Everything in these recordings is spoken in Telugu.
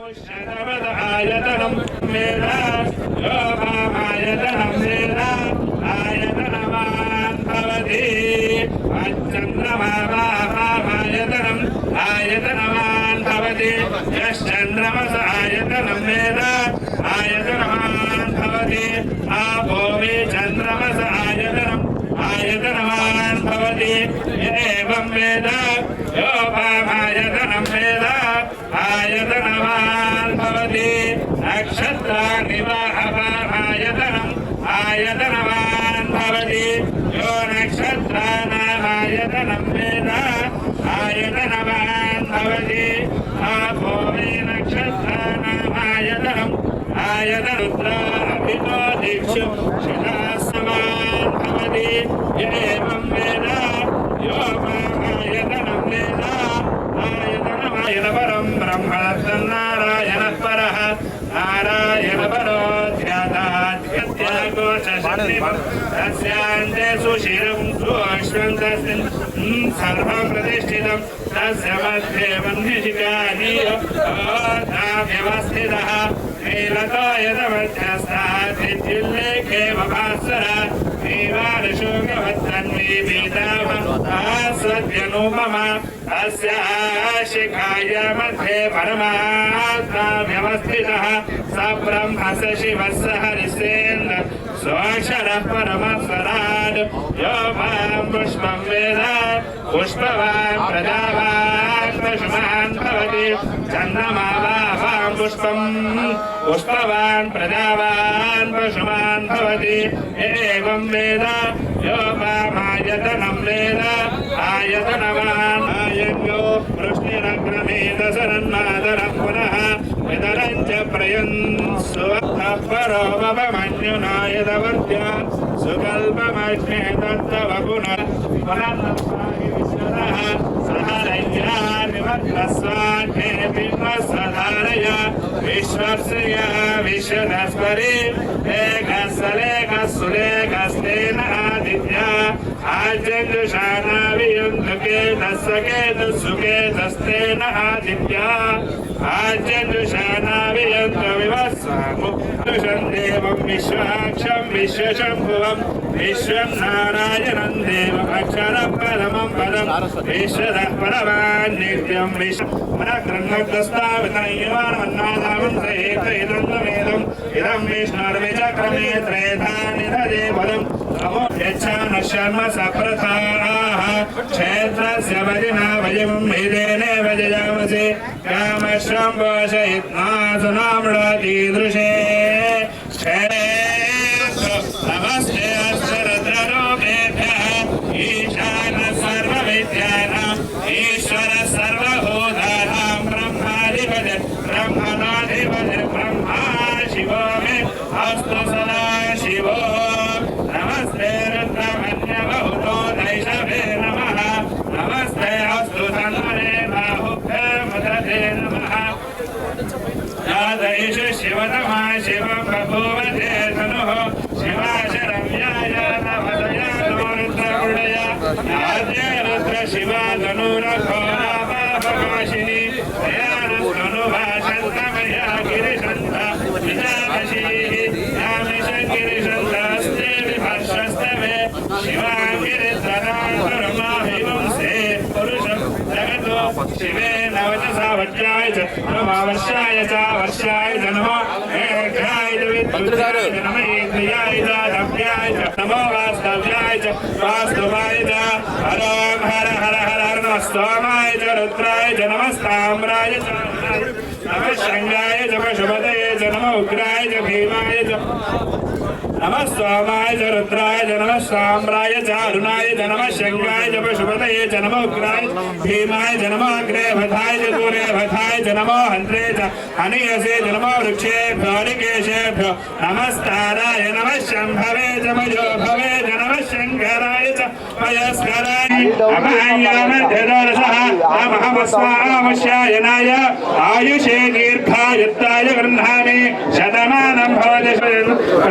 ఆయతనం వేద యోగామాయతనం వేద ఆయతనవాన్ భవతి చంద్రమాయతనం యశ్చంద్రమస ఆయతనం వేద ఆయతనవాన్ ఆపో మే చంద్రమస ఆయతనం ఆయతనవాన్ భవతి వేద యోగామాయతనం వేద ఆయతనవాన్ భవతి నక్షత్రాన్ని వా అపామాయతనం ఆయతనవాన్ భవతి యో నక్షత్రానామాయతనం వేద ఆయతనవాన్ భవతి ఆపో మే నక్షత్రానామాయతనం ఆయతరుద్ర అభితో దిక్షు శిలాసమాన్ భవతి सुशिरं सुअश्वं तस्मिन् सर्वं प्रतिष्ठितं तस्य मध्ये वह्निशिखानीयव्यवस्थितः परमात्मा व्यवस्थितः स ब्रह्म स शिवः स हरिश्रेन्द्र So Asharaf Paramasaran, Yomam Pushpam Veda, Pushpavan Pradavan, Pushman Pavati, Chandamala Vam Pushpam, Pushpavan Pradavan, Pushman Pavati, Egam Veda, Yomam Ayatanam Veda, Ayatanavan, Ayanyo, Prushniragramita Saranmadarapunaha, Vedaranja Prayan, Suvatha Paramavaman, వితరంచ ప్రయన్ సువపరో మమన్యునాయదవర్త్య సుకల్పమగ్నే దత్తవ పునః పునర్నస్వామి విశ్వరః సహరయ్యానిమగ్రస్వాగ్నే బింబస్వధారయ విశ్వర్షయ విశ్వదస్వరి ఏకస్వలేకస్సులేకస్తేన ఆదిత్య ఆజ్యంజుషానావియుంధుకే దస్సకే దస్సుకే దస్తేన ఆదిత్య ఆజ్యంజుషానావియుంధ వివస్వాముషం దేవం విశ్వాక్షం విశ్వశంభువం విశ్వం నారాయణం దేవం అక్షర పరమం పదం ఈశ్వర పరమాన్ నిత్యం విశ్వగ్రహస్థావితనయమానమన్నాదామం సహేతైదం ఇదం విష్ణుర్వి చక్రమే త్రేధాని దదే పదం నమో యచ్చాన శర్మ సప్రథాః క్షేత్రస్య వదినా వయం ఇదేనే వజయామసి కామశ్రం పోషయిత్నాసునామృతీదృశే నమస్తే అక్షరద్రరూపేభ్యः ఈశాన సర్వవిద్యానాం ఈశ్వర సర్వభూతానాం బ్రహ్మాధిపతి బ్రహ్మణాధిపతి బ్రహ్మా శివో మే అస్తు యాదైష శివతమా శివం బభూవతే తనుః శివాశరమ్యాయ నవదయానోరుద్రగుడయ యాద్య రుద్ర శివా ధనురఘోరాపాపకాశిని దయానస్తనుభాషంతమయా గిరిశంత విజామశీః యామిషగిరిశంతాస్తే విభర్షస్తమే శివాంగిరిధరాధర్మాహివంసే పురుషం జగతో శివే నవచసా వజ్రాయ చ నమావర్షాయ చ వర్షాయ చ నమో చ నమ ఏద్రియాయ చ దవ్యాయ చ నమో వాస్తవ్యాయ చ వాస్తువాయ చ స్తోమాయ చ రుద్రాయ చ నమస్తామ్రాయ చ నమ శంగాయ చ పశుపతయే చ నమ ఉగ్రాయ చ భీమాయ చ నమ స్వామాయ చ రుద్రాయ చ నమ సామ్రాయ చ అరుణాయ చ నమ శంగాయ చ పశుపతయే చ నమ ఉగ్రాయ భీమాయ చ నమ అగ్రే భథాయ చ దూరే భథాయ చ నమో హంత్రే చ హనీయసే చ నమో వృక్షేభ్యో హరికేశేభ్యో నమస్తారాయ నమ శంభవే చ మయో భవే చ నమ శంకరాయ చ మయస్కరాయ అమాయామధ్యదోరసః ఆయుషే దీర్ఘాయుత్తాయ గృహ్ణామి శతమానం భవతి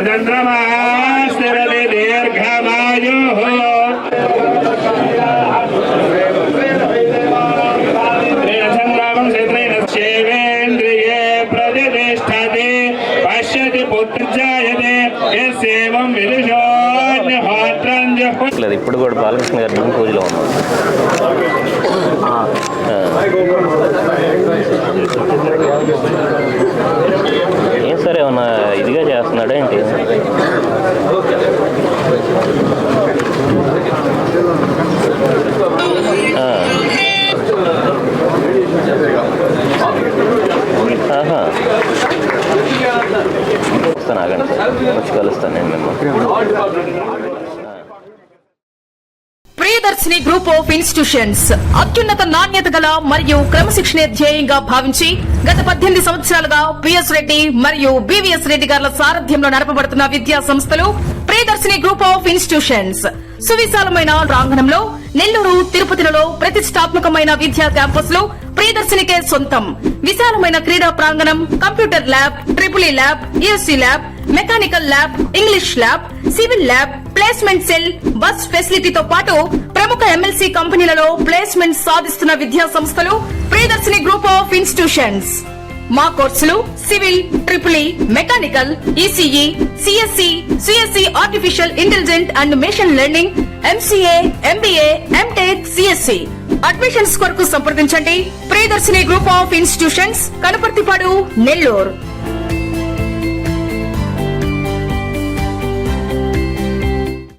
చంద్రమాస్తిరది దీర్ఘమాయుః ఇప్పుడు కూడా బాలకృష్ణ గారి భూమి పూజలో ఉన్నాం ఏం సార్ ఏమన్నా ఇదిగా చేస్తున్నాడా ఏంటి? ఆహా. వస్తాను ఆగండి సార్. వచ్చి కలుస్తాను నేను మిమ్మల్ని. Priyadarshini group of institutions. అత్యున్నత నాణ్యత గల మరియు క్రమశిక్షణ ధ్యేయంగా భావించి గత పద్దెనిమిది సంవత్సరాలుగా పిఎస్ రెడ్డి మరియు బివిఎస్ రెడ్డి గారుల సారథ్యంలో నడపబడుతున్న విద్యా సంస్థలు ప్రియదర్శిని గ్రూప్ ఆఫ్ ఇన్స్టిట్యూషన్స్. సువిశాలమైన ప్రాంగణంలో నెల్లూరు తిరుపతిలలో ప్రతిష్టాత్మకమైన విద్యా క్యాంపస్లు ప్రియదర్శినికే సొంతం. విశాలమైన క్రీడా ప్రాంగణం computer lab triple E lab ESC lab mechanical lab English lab civil lab placement cell bus ఫెసిలిటీతో పాటు ప్రముఖ ఎమ్మెల్సీ కంపెనీలలో ప్లేస్మెంట్ సాధిస్తున్న విద్యా సంస్థలు ప్రియదర్శిని గ్రూప్ ఆఫ్ ఇన్స్టిట్యూషన్స్. మా కోర్సులు civil triple E mechanical ECE CSC CSC artificial intelligent and machine learning MCA MBA MTech CSC admissions కొరకు సంప్రదించండి. Priyadarshini group of institutions Kanaparthipadu Nellore.